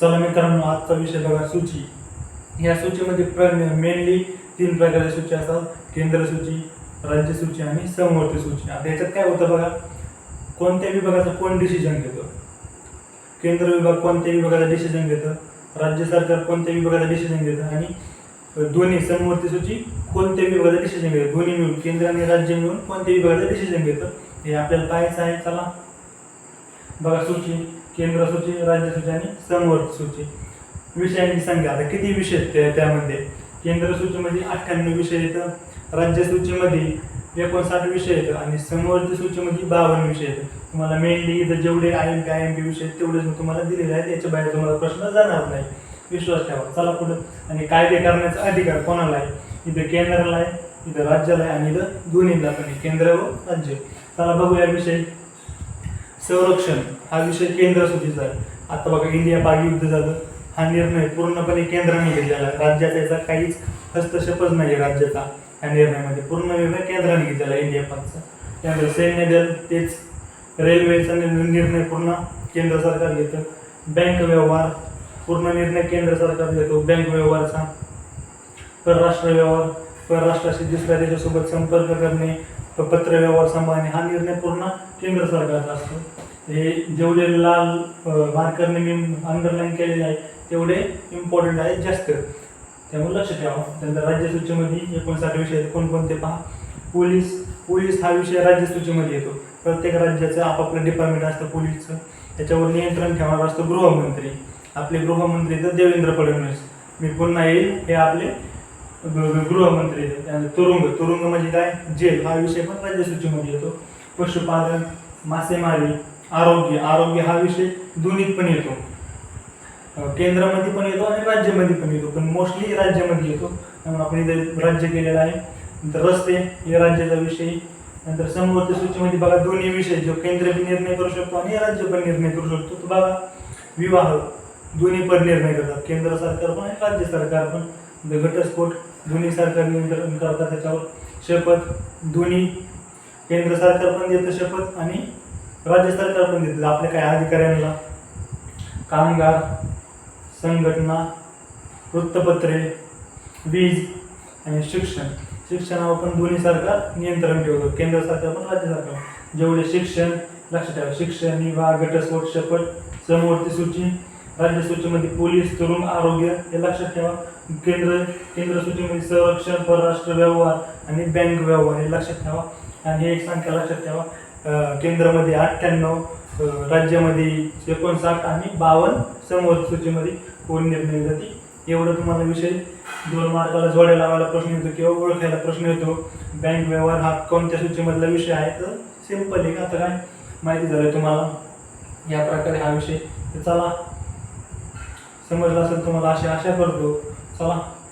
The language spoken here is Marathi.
चला मित्रांनो आजचा विषय बघा सूची. या सूचीमध्ये प्र मेनली तीन प्रकारच्या सूची असतात. केंद्र सूची राज्य सूची आणि समवर्ती सूची. आता याच्यात काय होतं बघा कोणत्या विभागाचं कोण डिसिजन घेतं? केंद्र विभाग कोणत्या विभागाचा डिसिजन घेतं? राज्य सरकार कोणत्या विभागाचा डिसिजन घेतं? आणि दोन्ही समवर्ती सूची कोणत्या विभागाचा डिसिजन घेतं? दोन्ही मिळून केंद्र आणि राज्य मिळून कोणत्या विभागाचा डिसिजन घेतं? हे आपल्याला पाहायचं आहे. चला. बघा सूची. केंद्र सूची राज्य सूची आणि संवर्ग सूची. विषयांची संख्या आता किती विषय आहेत त्या- त्यामध्ये? केंद्र सूचीमध्ये अठ्ठ्याण्णव विषय येतं राज्य सूचीमध्ये एकोणसाठ विषय येतं आणि संवर्ग सूचीमध्ये बावन्न विषय येतं तुम्हाला मेनली इथं जेवढे I M P I M P विषय तेवढेच मी तुम्हाला दिलेले आहेत. याच्या बाहेर तुम्हाला प्रश्न जाणार नाही. विश्वास ठेवा. चला पुढं. आणि कायदे करण्याचा अधिकार कोणाला आहे? इथं केंद्राला आहे इथं राज्याला आहे आणि इथं दोन्हीला पण आहे. केंद्र व राज्य. चला बघूया विषय. संरक्षण हा विषय केंद्र सूचीचा आहे. आता बघा इंडिया पाक युद्ध झालं. हा निर्णय पूर्णपणे केंद्राने घेतलेला आहे. राज्याचा याचा काहीच हस्तक्षेपच नाही राज्याचा. ह्या निर्णयामध्ये पूर्ण निर्णय केंद्राने घेतलेला इंडिया पाकचा. त्यानंतर सैन्य दल तेच रेल्वेचा निर्णय निर्णय पूर्ण केंद्र सरकार घेतं. बँक व्यवहार पूर्ण निर्णय केंद्र सरकार घेतो. बँक व्यवहारचा परराष्ट्र व्यवहार परराष्ट्राशी दुसऱ्या देशासोबत संपर्क करणे प- पत्र व्यवहार सांभाळणे हा निर्णय पूर्ण केंद्र सरकारचा असतो. हे जेवढे लाल मार्करने मी अंडरलाईन केलेले आहे तेवढे इम्पॉर्टंट आहे जास्त. त्यामुळे लक्ष ठेवा. त्यानंतर राज्यसूचीमध्ये एकोणसाठ विषय आहेत. कोणकोणते पहा? पोलीस पोलीस हा विषय राज्यसूचीमध्ये येतो. प्रत्येक राज्याचं आपापलं डिपार्टमेंट असतं पोलीसचं. त्याच्यावर नियंत्रण ठेवणार असतो गृहमंत्री. आपले गृहमंत्री तर देवेंद्र फडणवीस. मी पुन्हा येईल. हे आपले गृहमंत्री तुरुंग. तुरुंग म्हणजे काय? जेल. हा विषय पण राज्य सूचीमध्ये येतो. पशुपालन मासेमारी आरोग्य. आरोग्य हा विषय दोन्हीत पण येतो. केंद्रामध्ये पण येतो आणि राज्यामध्ये पण येतो. पण मोस्टली राज्यामध्ये येतो. त्यामुळे आपण इथे राज्य केलेलं आहे. नंतर रस्ते हे राज्याचा विषय. नंतर समृद्ध सूचीमध्ये बघा दोन्ही विषय. जो केंद्र पण निर्णय करू शकतो आणि राज्य पण निर्णय करू शकतो. तर बघा विवाह. दोन्ही पण निर्णय करतात. केंद्र सरकार पण आणि राज्य सरकार पण. घटस्फोट दोन्ही सरकार नियंत्रण करतात त्याच्यावर शपथ दोन्ही केंद्र सरकार पण देतं शपथ आणि राज्य सरकार पण देतं. आपल्या काही अधिकाऱ्यांना कामगार संघटना वृत्तपत्रे वीज आणि शिक्षण शिक्षणावर पण दोन्ही सरकार नियंत्रण ठेवतो. केंद्र सरकार पण राज्य सरकार. जेवढे शिक्षण लक्षात ठेवा शिक्षण विभाग घटस्फोट शपथ समवर्ती सूची राज्य सूचीमध्ये पोलीस तरुण आरोग्य हे लक्षात ठेवा. केंद्र केंद्र सूचीमध्ये संरक्षण परराष्ट्र व्यवहार आणि बँक व्यवहार हे लक्षात ठेवा. आणि एक संख्या लक्षात ठेवा. केंद्रामध्ये अठ्ठ्याण्णव राज्यामध्ये एकोणसाठ आणि बावन्न समोर सूचीमध्ये कोण निर्णय जाते एवढं तुम्हाला विषय. दोन मार्काला जोड्या लावायला प्रश्न येतो किंवा ओळखायला प्रश्न येतो. बँक व्यवहार हा कोणत्या सूचीमधला विषय आहे? तर सिंपल आहे आता काय माहिती झालं तुम्हाला. या प्रकारे हा विषय. चला समजलं असेल तुम्हाला अशी आशा करतो. चला.